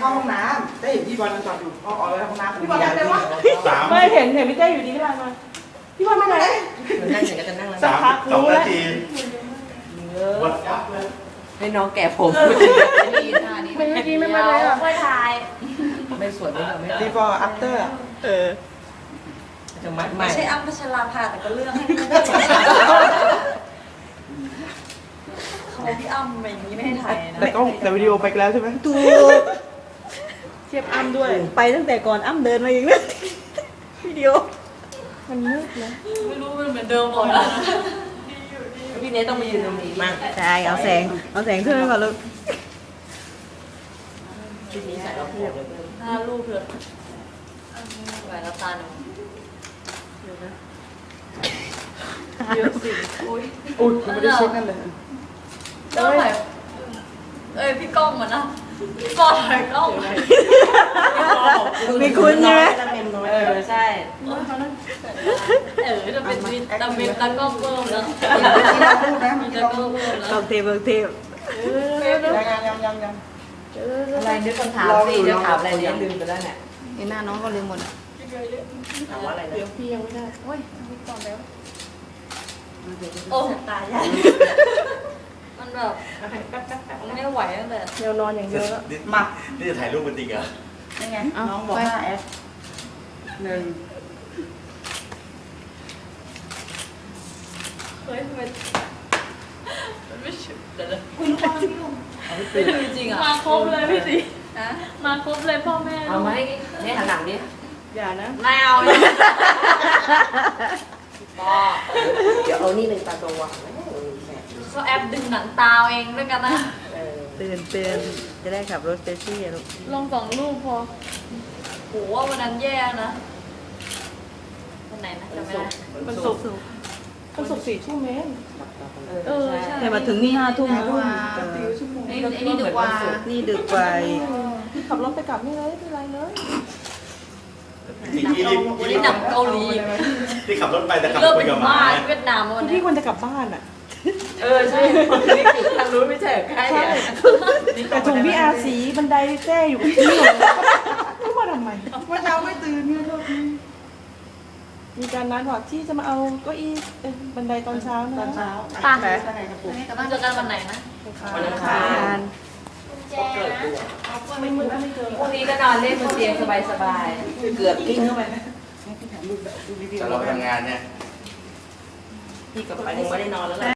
เข้าห้องน้ำได้เห็นพี่บอลมันจอดอยู่เอาออกไปห้องน้ำพี่บอลยังไงวะสามไม่เห็นเห็นพี่เต้อยู่ดีที่ร้านมาพี่บอลไปไหนเหมือนนั่งอย่างกันนั่งแล้วสามสองนาทีวัดให้น้องแก่ผมนี่ท่านี้มันเมื่อกี้ไม่มาเลยอะค่อยถ่ายไม่สวยไม่ไม่ดีฟอร์อัปเตอร์เออจะมัดใหม่ไม่ใช่อ้ำพัชราภาแต่ก็เลือกให้เขาพี่อ้ำแบบนี้ไม่ให้ถ่ายนะแต่ก็แต่วิดีโอไปแล้วใช่ไหมถูก เทียบอ้ำด้วย ไปตั้งแต่ก่อนอ้ำเดินมาอีกนะวิดีโอ มันมืดนะไม่รู้มันเหมือนเดิมหมดแล้วพี่เนทต้องมายืนตรงนี้มากใช่เอาแสง เอาแสงขึ้นไปก่อนลูกชุดนี้ใส่แล้วพูดเลยหน้ารูปเลยแหวนน้ำตาลเยอะสิอุ้ยอุ้ยคุณไม่ได้เช็คนั่นเลยเจ้าไหนเอ้ยพี่ก้องเหมือนนะ พี่ปอยกล้องมีคุณใช่ไหมเออใช่เออจะเป็นวินตาเป็นตากล้องเพิ่มแล้วที่เราพูดนะมีที่ตาเรากล้พูองดเพิ่มแล้วลองเทปลองเทปยังยังยังยังอะไรนึกคำถามสิจะถามอะไรเนี่ยลืมไปแล้วเนี่ยเห็นหน้าน้องก็ลืมหมดอะถามว่าอะไรนะเดี๋ยวพี่ยังไม่ได้โอ้ยมีก่อนแล้วโอ้ตายแล้วมัน แบบมันไม่ไหวตั้งแต่เดี๋ยวนอนอย่างเดียวแล้วนี่มานี่จะถ่ายรูปมันจริงเหรอยังไงน้องบอกห้าเอสหนึ่งเฮ้ยมันมันไม่ฉุดเดี๋ยวเลยอุ้ยลูกบอลพี่ลุงไม่ดูจริงอะมาครบเลยพี่สิฮะมาครบเลยพ่อแม่เอาไหมเนี่ยหันหลังดิอย่านะไม่เอาเลยก็เดี๋ยวเอานี่หนึ่งตาตัววาง เขาแอบดึงหนังตาเองด้วยกันนะเออตื่นตื่นจะได้ขับรถเตชี่อะลูกลงสองรูปพอโหว่าวันนั้นแย่นะวันไหนนะจำไม่ได้มันสุกร์มันสุกร์สี่ทุ่มเองเออใช่แต่มาถึงนี่ห้าทุ่มห้าทุ่มเออไอ้ไอ้นี่ดึกกว่านี่ดึกกว่าอีกขับรถไปกลับนี่เลยไม่เป็นไรเลยที่ที่รีบวันนี้หนังเกาหลีที่ขับรถไปแต่ขับเริ่มคุเป็ยนกับหมาบ้าเนี่ยเวียดนามวันพี่นี้พี่ควรจะกลับบ้านอะ เออใช่คนนี้อยู่ทางนู้นไม่ใช่ใกล้เนี่ยแต่ถุงพี่อาสีบันไดแจ้อยู่ที่นี่รู้มาทำไมเมื่อเช้าไม่ตื่นเนี่ยโทษทีมีการนัดว่าที่จะมาเอาเก้าอี้เอ้ยบันไดตอนเช้านะตอนเช้าป่ะไหนข้างในกระปุกต้องเจอกันวันไหนนะวันอังทาคารนเกิดตัวไม่มือไม่เจอพรุ่งนี้ก็นอนเล่นบนเตียงสบายๆเกือบกิ้งเข้าไปนะให้พี่ถ่ายรูปแบบรูปวิดีโอแต่เราไปทำงานเนี่ยพี่กับไปคงไม่ได้นอนแล้วแหละ